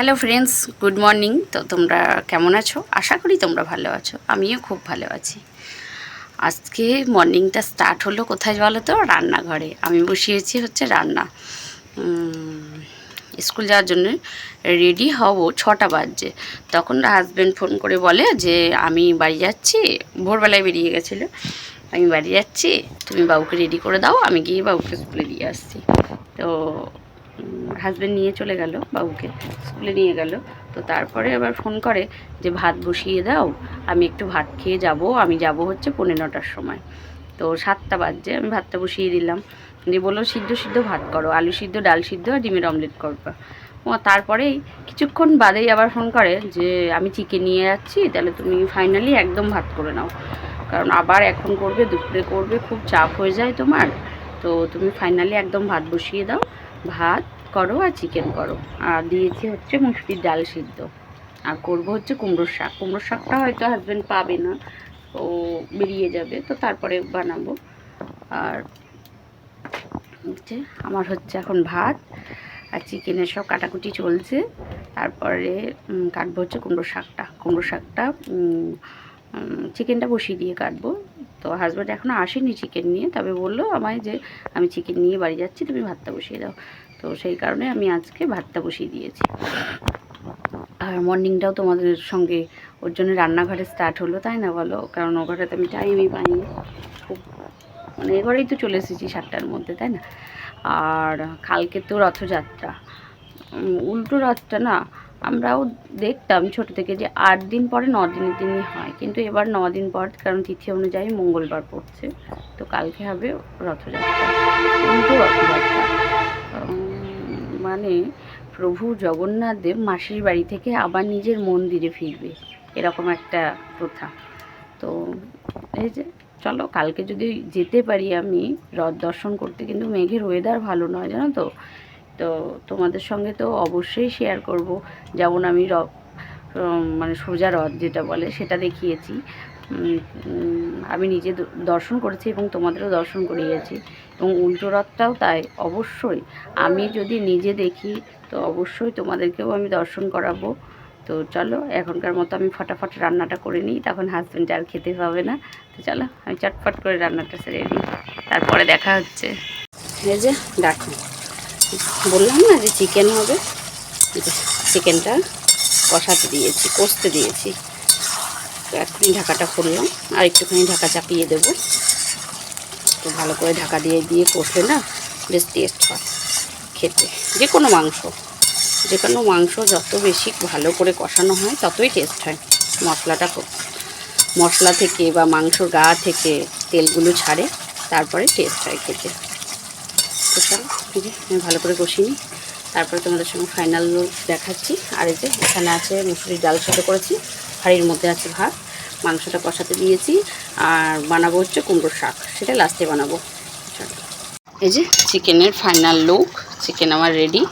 Hello friends good morning তো তোমরা কেমন আছো? আশা করি তোমরা ভালো আছো। আমিও খুব ভালো আছি। আজকে মর্নিংটা স্টার্ট হলো কোথায় বলো তো? রান্নাঘরে। আমি বসিয়েছি হচ্ছে রান্না। স্কুল যাওয়ার জন্য রেডি হব ছটা বাজছে। তখন হাজব্যান্ড ফোন করে বলে যে, আমি বাড়ি যাচ্ছি। ভোরবেলায় বেরিয়ে গেছিল। আমি বাড়ি যাচ্ছি। তুমি বাবুকে রেডি করে দাও। আমি গিয়ে বাবুকে স্কুলে দিয়ে আসছি। তো হাজব্যান্ড নিয়ে চলে গেল, বাবুকে স্কুলে নিয়ে গেল। তো তারপরে আবার ফোন করে যে, ভাত বসিয়ে দাও, আমি একটু ভাত খেয়ে যাব, আমি যাব হচ্ছে পনেরো নটার সময়। তো সাতটা বাজছে আমি ভাতটা বসিয়ে দিলাম। দিয়ে বলল, সিদ্ধ সিদ্ধ ভাত করো, আলু সিদ্ধ, ডাল সিদ্ধ আর ডিমের অমলেট করবা। ও তারপরেই কিছুক্ষণ বাদেই আবার ফোন করে যে, আমি চিকেন নিয়ে যাচ্ছি, তাহলে তুমি ফাইনালি একদম ভাত করে নাও। কারণ আবার এখন করবে, দুপুরে করবে, খুব চাপ হয়ে যায় তোমার। তো তুমি ফাইনালি একদম ভাত বসিয়ে দাও, ভাত করো আর চিকেন করো। আর দিয়েছি হচ্ছে মুসুরির ডাল সিদ্ধ। আর করব হচ্ছে কুমড়োর শাক। কুমড়োর শাকটা হয়তো হাজব্যান্ড পাবে না, ও বেরিয়ে যাবে, তো তারপরে বানাবো। আর হচ্ছে আমার হচ্ছে এখন ভাত, আর চিকেনের সব কাটাকুটি চলছে। তারপরে কাটবো হচ্ছে কুমড়ো শাকটা। কুমড়ো শাকটা চিকেনটা বসিয়ে দিয়ে কাটবো। তো হাজব্যান্ড এখনও আসেনি চিকেন নিয়ে, তবে বলল আমায় যে, আমি চিকেন নিয়ে বাড়ি যাচ্ছি, তুমি ভাতটা বসিয়ে দাও। তো সেই কারণে আমি আজকে ভাতটা বসিয়ে দিয়েছি। আর মর্নিংটাও তোমাদের সঙ্গে, ওর জন্য রান্নাঘরে স্টার্ট হলো, তাই না বলো? কারণ ও ঘরে তো আমি টাইমই পাইনি। খুব মানে এ ঘরেই তো চলে এসেছি সাতটার মধ্যে, তাই না? আর কালকে তো রথযাত্রা। উল্টো রথটা না আমরাও দেখতাম ছোট থেকে যে আট দিন পরে ন দিনের দিনই হয়। কিন্তু এবার ন দিন পর, কারণ তিথি অনুযায়ী মঙ্গলবার পড়ছে। তো কালকে হবে রথযাত্রা। উল্টো রথযাত্রা মানে প্রভু জগন্নাথ দেব মাসির বাড়ি থেকে আবার নিজের মন্দিরে ফিরবে। এরকম একটা প্রথা। তো এই যে, চলো কালকে যদি যেতে পারি আমি, রথ দর্শন করতে, কিন্তু মেঘের ওয়েদার ভালো নয়, জানো তো? তো তোমাদের সঙ্গে তো অবশ্যই শেয়ার করব। যেমন আমি র মানে সোজা রথ যেটা বলে সেটা দেখিয়েছি। আমি নিজে দর্শন করেছি এবং তোমাদেরও দর্শন করিয়েছি। এবং উল্টো রথটাও তাই, অবশ্যই। আমি যদি নিজে দেখি, তো অবশ্যই তোমাদেরকেও আমি দর্শন করাবো। তো চলো, এখনকার মতো আমি ফটাফট রান্নাটা করে নিই, তখন হাজব্যান্ড আর খেতে পাবে না। তো চলো, আমি চটফট করে রান্নাটা সেরে নিই। তারপরে দেখা হচ্ছে। এই যে দেখো বললাম না যে চিকেন হবে। চিকেনটা কষাতে দিয়েছি, কষতে দিয়েছি। তো ঢাকাটা খুললাম, আর একটুখানি ঢাকা চাপিয়ে দেবো। তো ভালো করে ঢাকা দিয়ে দিয়ে কষলে না বেশ টেস্ট হয় খেতে। যে কোনো মাংস, যে কোনো মাংস যত বেশি ভালো করে কষানো হয়, ততই টেস্ট হয় মশলাটা মশলা থেকে বা মাংসর গা থেকে তেলগুলো ছাড়ে, তারপরে টেস্ট হয় খেতে। তো চলো আমি ভালো করে কষিয়ে নিই। তারপরে তোমাদের সঙ্গে ফাইনাল দেখাচ্ছি। আর এই যে এখানে আছে মুসুরির ডাল সাথে করেছি। হাঁড়ির মধ্যে আছে ভাত। মাংসটা কষাতে দিয়েছি। আর বানাবো হচ্ছে কুমড়োর শাক। সেটা লাস্টে বানাবো। এই যে চিকেনের ফাইনাল লুক চিকেন আমার রেডি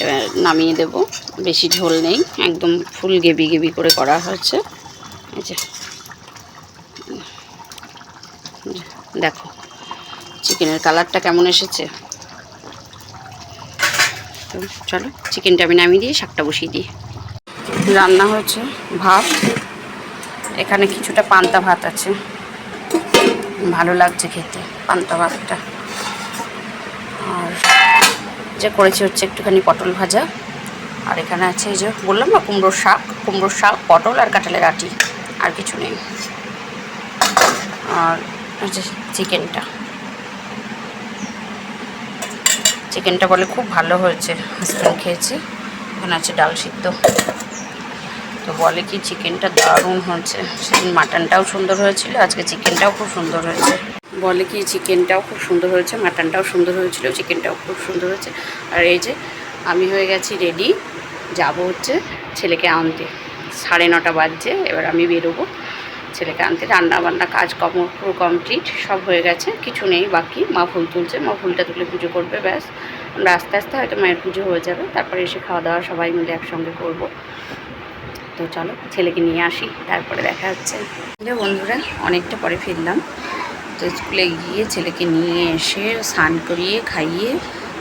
এবার নামিয়ে দেব। বেশি ঝোল নেই। একদম ফুল গেবি গেবি করে করা হয়েছে এই যে। দেখো। চিকেনের কালারটা কেমন এসেছে? তো চলো চিকেনটা আমি নামিয়ে দিয়ে, শাকটা বসিয়ে দিই। রান্না হয়েছে ভাত। এখানে কিছুটা পান্তা ভাত আছে। ভালো লাগছে খেতে, পান্তা ভাতটা। আর যে করেছি হচ্ছে একটুখানি পটল ভাজা। আর এখানে আছে এই যে বললাম না কুমড়োর শাক। কুমড়োর শাক, পটল আর কাঁঠালের আটি। আর কিছু নেই। আর চিকেনটা চিকেনটা বলে খুব ভালো হয়েছে। হাজব্যান্ড খেয়েছে। এখানে আছে ডাল সিদ্ধ। তো বলে কি চিকেনটা দারুণ হয়েছে। সেদিন মাটনটাও সুন্দর হয়েছিল, আজকে চিকেনটাও খুব সুন্দর হয়েছে। বলে কি চিকেনটাও খুব সুন্দর হয়েছে, মাটনটাও সুন্দর হয়েছিল, চিকেনটাও খুব সুন্দর হয়েছে। আর এই যে আমি হয়ে গেছি রেডি যাব হচ্ছে ছেলেকে আনতে। সাড়ে নটা বাজছে, এবার আমি বেরোবো। ছেলেকে আনতে রান্না বান্না কাজ কম পুরো কমপ্লিট সব হয়ে গেছে, কিছু নেই বাকি। মা ফুল তুলছে, মা ফুলটা তুলে পুজো করবে, ব্যাস। আমরা আস্তে আস্তে হয়তো মায়ের পুজো হয়ে যাবে, তারপরে এসে খাওয়া দাওয়া সবাই মিলে একসঙ্গে করব। তো চলো, ছেলেকে নিয়ে আসি, তারপরে দেখা হচ্ছে। যে বন্ধুরা, অনেকটা পরে ফিরলাম। তো স্কুলে গিয়ে ছেলেকে নিয়ে এসে স্নান করিয়ে, খাইয়ে,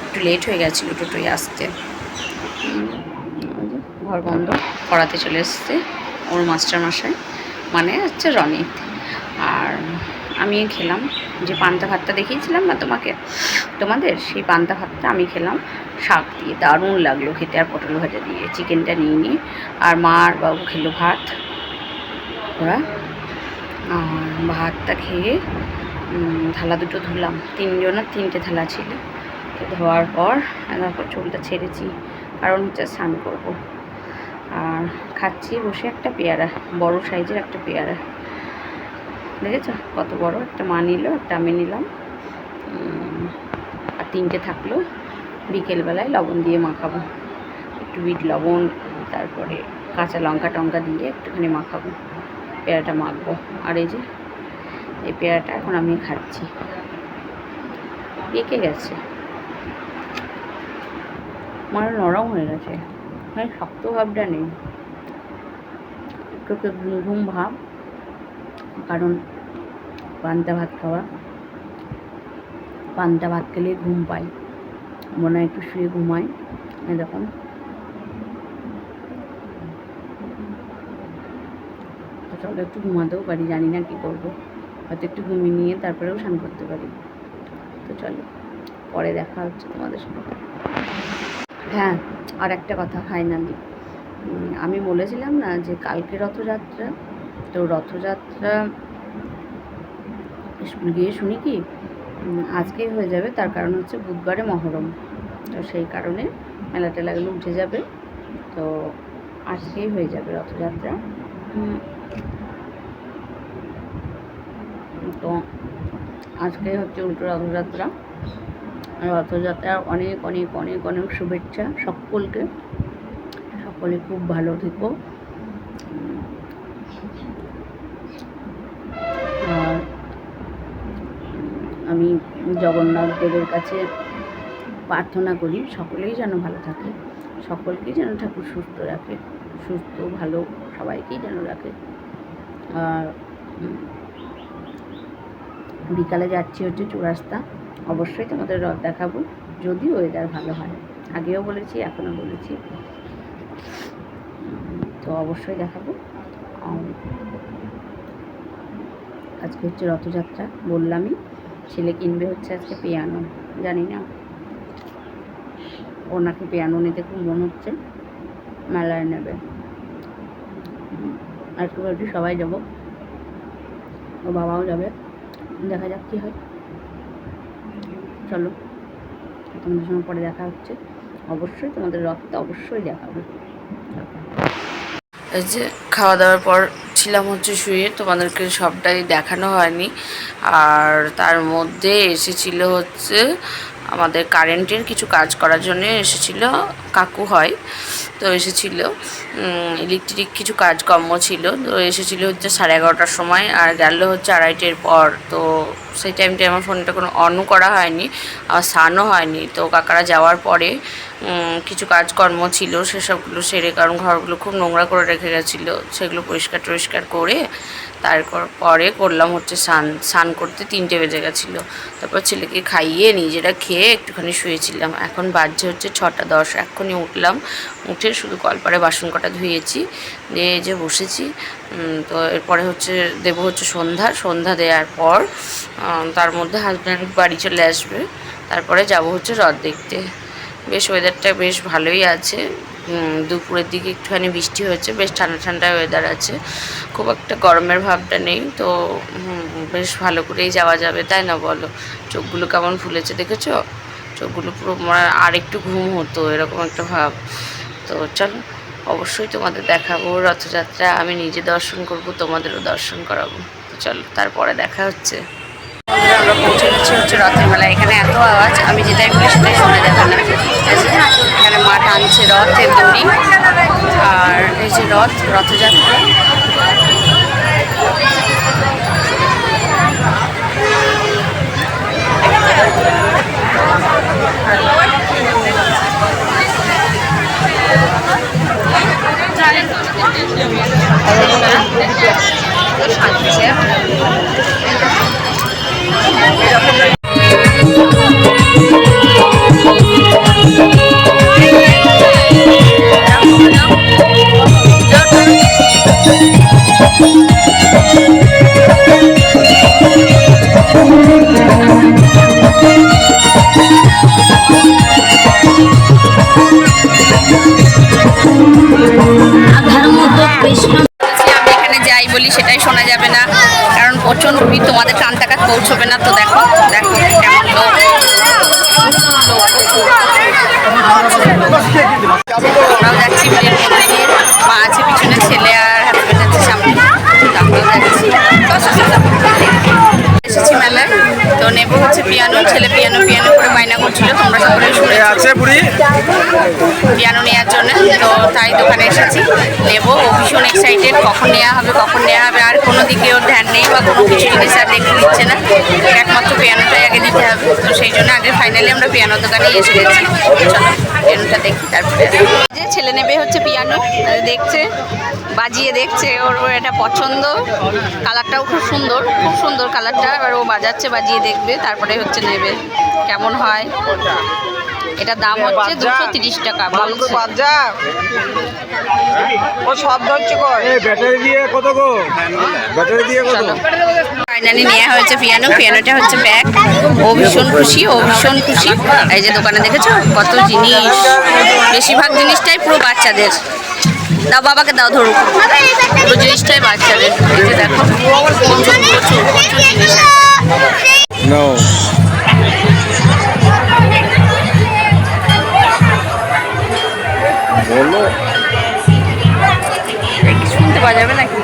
একটু লেট হয়ে গেছিল টোটোয় আসতে। ঘর বন্ধ, পড়াতে চলে এসছে ওর মাস্টার মশাই মানে হচ্ছে রনিত আর আমি খেলাম যে পান্তা ভাতটা দেখিয়েছিলাম না তোমাকে? তোমাদের? সেই পান্তা ভাতটা আমি খেলাম, শাক দিয়ে। দারুণ লাগল খেতে। আর পটল ভাজা দিয়ে। চিকেনটা নিয়ে নিই আর মা আর বাবু খেলো ভাত। ওরা? আর ভাতটা খেয়ে থালা দুটো ধুলাম। তিনজনের তিনটে থালা ছিল। ধোয়ার পর তারপর চুলটা ছেড়েছি। কারণ হচ্ছে স্নান করব। খাচ্ছি, বসে একটা পেয়ারা, বড় সাইজের একটা পেয়ারা। দেখেছ? কত বড়? একটা মা নিল, একটা আমি নিলাম। আর তিনটে থাকল। বিকেলবেলায় লবণ দিয়ে মাখাবো। একটু বিট লবণ, তারপরে কাঁচা লঙ্কা টঙ্কা দিয়ে একটুখানি মাখাবো। পেয়ারাটা মাখবো। আর এই যে, এই পেয়ারাটা এখন আমি খাচ্ছি। পেকে গেছে। আমার নরম হয়ে গেছে। মানে শক্ত ভাবটা নেই। একটু একটু ঘুম ভাব, কারণ পান্তা ভাত খাওয়া, পান্তা ভাত খেলে ঘুম পাই মনে হয় একটু শুয়ে ঘুমাই এরকম চলো একটু ঘুমাতেও পারি, জানি না কী করব। হয়তো একটু ঘুমিয়ে নিয়ে তারপরেও স্নান করতে পারি। তো চলো, পরে দেখা হচ্ছে তোমাদের সাথে হ্যাঁ আর একটা কথা, ফাইনালি। আমি বলেছিলাম না যে কালকে রথযাত্রা, তো রথযাত্রা গিয়ে শুনি কি আজকেই হয়ে যাবে, তার কারণ হচ্ছে বুধবারে মহরম। তো সেই কারণে মেলা টেলাগুলো উঠে যাবে, তো আজকেই হয়ে যাবে রথযাত্রা। তো আজকে হচ্ছে উল্টো রথযাত্রা। রথযাত্রার অনেক অনেক অনেক অনেক শুভেচ্ছা সকলকে। সকলে খুব ভালো থেকো। আর আমি জগন্নাথ দেবের কাছে প্রার্থনা করি, সকলেই যেন ভালো থাকে, সকলকেই যেন ঠাকুর সুস্থ রাখে, সুস্থ, ভালো, সবাইকেই যেন রাখে। আর বিকালে যাচ্ছি হচ্ছে চৌরাস্তা। অবশ্যই তোমাদের রথ দেখাবো যদি ওয়েদার ভালো হয়। আগেও বলেছি, এখনও বলেছি। তো অবশ্যই দেখাবো। আজকে হচ্ছে রথযাত্রা, বললামই, ছেলে কিনবে হচ্ছে আজকে পিয়ানো, জানি না। ওনাকে পিয়ানো নিতে খুব মন হচ্ছে, মেলায় নেবে। আজকে ভাবছি সবাই যাব, ও বাবাও যাবে, দেখা যাক কী হয়। চলো, তোমাদের সঙ্গে পরে দেখা হচ্ছে। অবশ্যই তোমাদের রথটা অবশ্যই দেখাবো। এই যে খাওয়া দাওয়ার পর ছিলাম হচ্ছে শুয়ে, তোমাদেরকে সবটাই দেখানো হয়নি। আর তার মধ্যে এসেছিল হচ্ছে আমাদের কারেন্টের কিছু কাজ করার জন্য এসেছিল, কাকু হয়, তো এসেছিল। ইলেকট্রিক কিছু কাজকর্ম ছিল, তো এসেছিল হচ্ছে সাড়ে এগারোটার সময় আর গেল হচ্ছে আড়াইটের পর। তো সেই টাইমটায় আমার ফোনটা কোনো অনও করা হয়নি আর স্নানও হয়নি। তো কাকারা যাওয়ার পরে কিছু কাজকর্ম ছিল, সেসবগুলো সেরে, কারণ ঘরগুলো খুব নোংরা করে রেখে গেছিল, সেগুলো পরিষ্কার টরিষ্কার করে তারপর পরে করলাম হচ্ছে স্নান স্নান করতে তিনটে বেজে গেছিল। তারপর ছেলেকে খাইয়ে নিজেরা খেয়ে একটুখানি শুয়েছিলাম। এখন বাজছে হচ্ছে ছটা দশ। এক্ষুনি উঠলাম, উঠে শুধু কলপারে বাসন কটা ধুয়েছি, দিয়ে যে বসেছি। তো এরপরে হচ্ছে দেবো হচ্ছে সন্ধ্যা। সন্ধ্যা দেওয়ার পর তার মধ্যে হাজব্যান্ড বাড়ি চলে আসবে। তারপরে যাব হচ্ছে রথ দেখতে। বেশ ওয়েদারটা বেশ ভালোই আছে। দুপুরের দিকে একটুখানি বৃষ্টি হয়েছে, বেশ ঠান্ডা ঠান্ডা ওয়েদার আছে। খুব একটা গরমের ভাবটা নেই, তো বেশ ভালো করেই যাওয়া যাবে, তাই না বলো? চোখগুলো কেমন ফুলেছে দেখেছ? চোখগুলো পুরো মানে আর একটু ঘুম হতো, এরকম একটা ভাব। তো চলো, অবশ্যই তোমাদের দেখাবো রথযাত্রা, আমি নিজে দর্শন করব, তোমাদেরও দর্শন করাবো। তো চলো, তারপরে দেখা হচ্ছে। আমরা পৌঁছে গেছি হচ্ছে রথের মেলা এখানে এত আওয়াজ, আমি যেটাই বলি সেটাই শোনা যাবে রথ টানছে রথের দড়ি আর এই যে রথ রথযাত্রা। ভিড় তোমাদের টান টাকা পৌঁছবে না তো দেখো দেখো কেমন আমরাও যাচ্ছি মা আছে পিছনে, ছেলে আর হাজব্যান্ড আছে সামনে। আমরাও যাচ্ছি। তো নেব হচ্ছে পিয়ানো ছেলে পিয়ানো পিয়ানো করে বায়না করছিল তোমরা সকলে শুনে আছে বুড়ি? পিয়ানো নেওয়ার জন্য তো তাই দোকানে এসেছি নেব। ও ভীষণ এক্সাইটেড কখন নেওয়া হবে কখন নেওয়া হবে আর কোনো দিকে ওর ধ্যান নেই বা কোনো কিছু জিনিস আর দেখতে দিচ্ছে না। একমাত্র পিয়ানোটাই আগে দিতে হবে তো সেই জন্য আগে ফাইনালি আমরা পিয়ানোর দোকানে এসে গেছি। চলো পিয়ানোটা দেখি তারপরে যে ছেলে নেবে হচ্ছে পিয়ানো দেখছে বাজিয়ে দেখছে ওর ওর এটা পছন্দ। কালারটাও খুব সুন্দর খুব সুন্দর কালারটা এবার ও বাজাচ্ছে বাজিয়ে দেখবে তারপরে হচ্ছে নেবে। কেমন হয়? এটা দাম হচ্ছে দুশো তিরিশ টাকা ও শব্দ হচ্ছে কই? ব্যাটারি দিয়ে কত গো? ব্যাটারি দিয়ে কত? ফাইনালি নেওয়া হয়েছে পিয়ানো। পিয়ানোটা হচ্ছে ব্যাগ। ও ভীষণ খুশি ও ভীষণ খুশি। এই যে দোকানে দেখেছ? কত জিনিস। বেশিরভাগ জিনিসটাই পুরো বাচ্চাদের। দাও বাবাকে দাও ধরুক পুরো জিনিসটাই বাচ্চাদের। এই যে দেখো প্রচুর প্রচুর প্রচুর জিনিস। আছে নো বলো। এই কি শুনতে পাওয়া যাবে নাকি?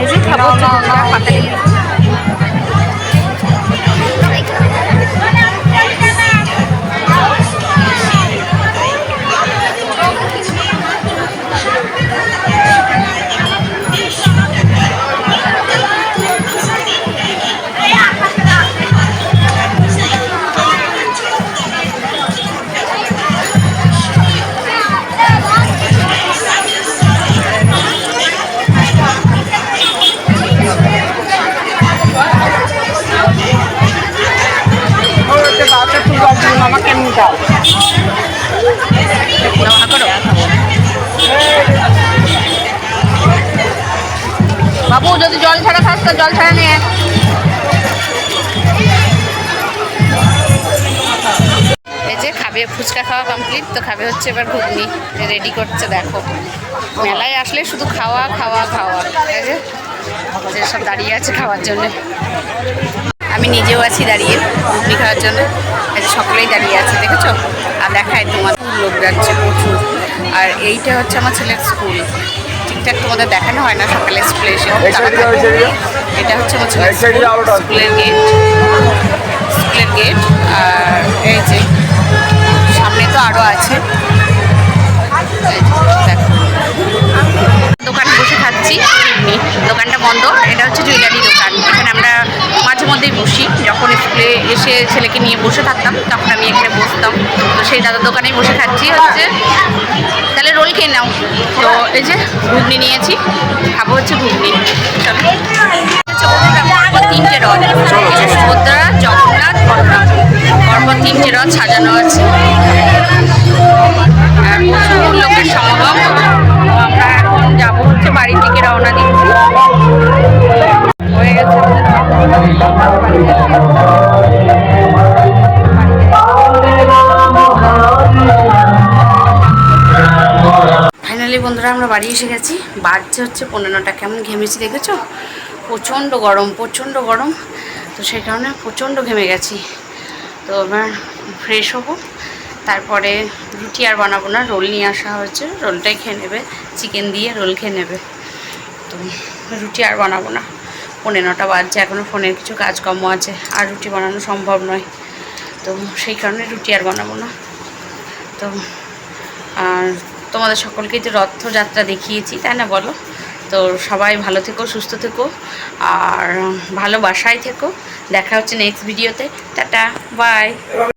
এই যে মামা কেমন দাও বাবু যদি জল ছাড়া খাস তো জল ছাড়া নিয়ে এই যে খাবে ফুচকা খাওয়া কমপ্লিট তো খাবে হচ্ছে এবার ঘুগনি। রেডি করছে দেখো। মেলায় আসলে শুধু খাওয়া খাওয়া খাওয়া। ঠিক আছে যে সব দাঁড়িয়ে আছে খাওয়ার জন্য। আমি নিজেও আছি দাঁড়িয়ে ঘুগনি খাওয়ার জন্য। সকলেই দাঁড়িয়ে আছে দেখেছ? আর দেখায় তোমার লোক যাচ্ছে প্রচুর। আর এইটা হচ্ছে আমার ছেলের স্কুল ঠিকঠাক তোমাদের দেখানো হয় না সকালে স্কুলে এসে। এটা হচ্ছে আমার ছেলের। স্কুলের গেট স্কুলের গেট আর এই যে সামনে তো আরও আছে। দোকানে বসে খাচ্ছি দোকানটা বন্ধ। এটা হচ্ছে জুয়েলারি দোকান। এখানে আমরা মধ্যেই বসি। যখন স্কুলে এসে ছেলেকে নিয়ে বসে থাকতাম, তখন আমি এখানে বসতাম। তো সেই দাদার দোকানেই বসে খাচ্ছি হচ্ছে। তাহলে রোল খেয়ে নাও। তো এই যে ঘুগনি নিয়েছি। খাব হচ্ছে ঘুগনি। তিনটে রথ। সুভদ্রা জগন্নাথ বলরাম পরপর তিনটে রথ সাজানো আছে। প্রচুর লোকের সমাগম। বাড়ি এসে গেছি। বাজছে হচ্ছে পনেরোটা। কেমন ঘেমেছি দেখেছ? প্রচণ্ড গরম প্রচণ্ড গরম। তো সেই কারণে প্রচণ্ড ঘেমে গেছি। তো এবার ফ্রেশ হব। তারপরে রুটি আর বানাবো না, রোল নিয়ে আসা হয়েছে। রোলটাই খেয়ে নেবে চিকেন দিয়ে রোল খেয়ে নেবে। তো রুটি আর বানাবো না। পনেরো নটা বাজছে এখনও ফোনের কিছু কাজকর্ম আছে। আর রুটি বানানো সম্ভব নয়। তো সেই কারণে রুটি আর বানাবো না। তো আর তোমাদের সকলকে যে রথযাত্রা দেখিয়েছি, তাই না বলো? তো সবাই ভালো থেকো, সুস্থ থেকো, আর ভালোবাসায় থেকো। দেখা হচ্ছে নেক্সট ভিডিওতে টাটা বাই